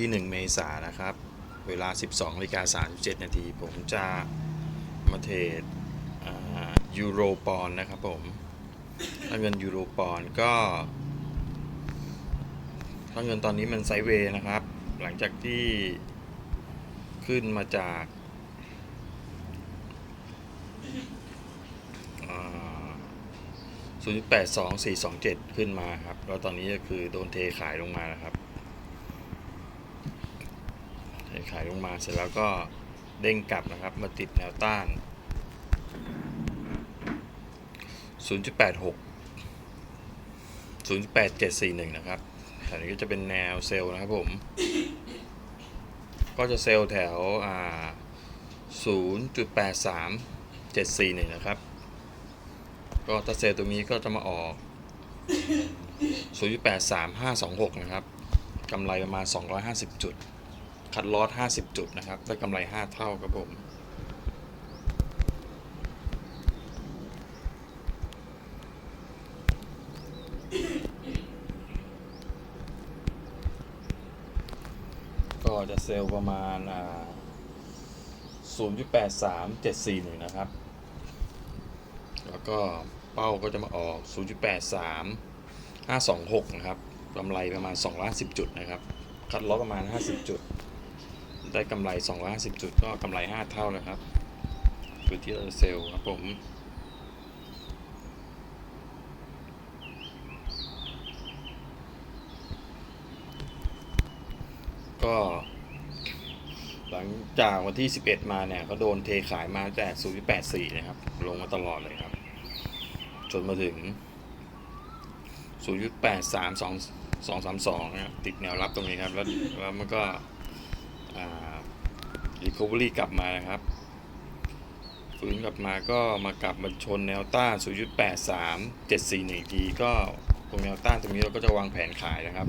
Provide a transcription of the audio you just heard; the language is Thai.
ที่ 1 เมษายนนะครับ เวลา 12นาฬิกา37 นาที ผมจะมาเทรดยูโรปอนนะครับผมถ้าเงินยูโรปอนก็ถ้าเงินตอนนี้มันไซด์เวย์นะครับ หลังจากที่ขึ้นมาจากอ่า0.82427 ขึ้นมาครับ แล้วตอนนี้ก็คือโดนเทขายลงมานะครับ เทขายลงมาเสร็จแล้วก็เด้งกลับนะครับมาติดแนวต้าน 0.86 0.8741 นะครับแถวนี้ก็จะเป็นแนวเซลล์นะครับผม ก็จะเซลล์แถวอ่า0.83741 นะครับ ก็ถ้าเซลล์ตรงนี้ก็จะมาออก 0.83526 นะครับกำไรประมาณ 250 จุด คัดลอส50 จุดนะครับ ได้กำไร 5 เท่าครับผมก็จะเซลล์ประมาณอ่า0.83741นะครับ แล้วก็เป้าก็จะมาออก 0.83526 นะครับกำไรประมาณ250จุดนะครับ คัดลอสประมาณ 50 จุด ได้กำไร 250 จุดก็กำไร 5 เท่านะครับคือที่เราเซลล์ครับผมก็ หลังจากวันที่ 11 มาเนี่ยเขาโดนเทขายมาแต่ 0.84 นะครับ ลงมาตลอดเลยครับ จนมาถึง 0.83232 นะครับ ติดแนวรับตรงนี้ครับ แล้วแล้วมันก็ อ่า recovery กลับมานะครับฟื้นกลับมาก็มากลับมาชนแนวต้าน 0.83741 ทีก็ตรงแนวต้านตรงนี้เราก็จะวางแผนขายนะครับ